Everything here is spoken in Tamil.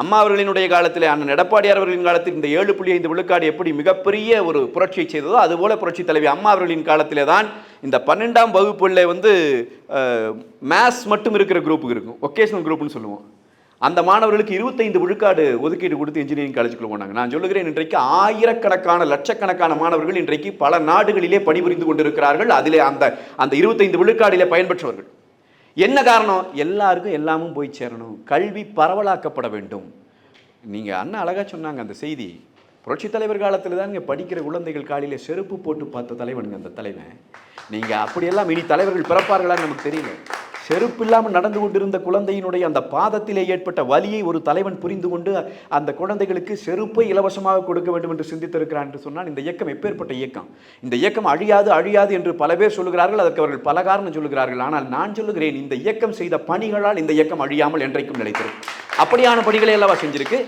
அம்மா அவர்களினுடைய காலத்தில் அண்ணன் எடப்பாடியார் அவர்களின் காலத்தில் இந்த ஏழு புள்ளி ஐந்து விழுக்காடு எப்படி மிகப்பெரிய ஒரு புரட்சியை செய்ததோ அதுபோல புரட்சி தலைவி அம்மா அவர்களின் காலத்திலே தான் இந்த பன்னெண்டாம் வகுப்புள்ள வந்து மேத்ஸ் மட்டும் இருக்கிற குரூப் இருக்கும். ஒகேஷனல் குரூப்னு சொல்லுவோம். அந்த மாணவர்களுக்கு இருபத்தைந்து விழுக்காடு ஒதுக்கீடு கொடுத்து இன்ஜினியரிங் காலேஜுக்குள்ள போனாங்க. நான் சொல்லுகிறேன் இன்றைக்கு ஆயிரக்கணக்கான லட்சக்கணக்கான மாணவர்கள் இன்றைக்கு பல நாடுகளிலே பணிபுரிந்து கொண்டிருக்கிறார்கள். அதிலே அந்த அந்த இருபத்தைந்து விழுக்காடிலே பயன்பெற்றவர்கள். என்ன காரணம்? எல்லாருக்கும் எல்லாமும் போய் சேரணும். கல்வி பரவலாக்கப்பட வேண்டும். நீங்கள் அண்ணன் அழகாக சொன்னாங்க அந்த செய்தி. புரட்சி தலைவர் காலத்தில் தான் இங்கே படிக்கிற குழந்தைகள் காலையில் செருப்பு போட்டு பார்த்த தலைவனுங்க அந்த தலைவன். நீங்கள் அப்படியெல்லாம் இனி தலைவர்கள் பிறப்பார்களான்னு நமக்கு தெரியல. செருப்பு இல்லாமல் நடந்து கொண்டிருந்த குழந்தையினுடைய அந்த பாதத்திலே ஏற்பட்ட வலியை ஒரு தலைவன் புரிந்து கொண்டு அந்த குழந்தைகளுக்கு செருப்பை இலவசமாக கொடுக்க வேண்டும் என்று சிந்தித்திருக்கிறான் என்று சொன்னால் இந்த இயக்கம் எப்பேற்பட்ட இயக்கம்? இந்த இயக்கம் அழியாது அழியாது என்று பல பேர் சொல்லுகிறார்கள் அதற்கு அவர்கள் பல காரணம் சொல்லுகிறார்கள். ஆனால் நான் சொல்லுகிறேன் இந்த இயக்கம் செய்த பணிகளால் இந்த இயக்கம் அழியாமல் என்றைக்கும் நிலைத்திருக்கும். அப்படியான பணிகளை அல்லவா செஞ்சிருக்கு?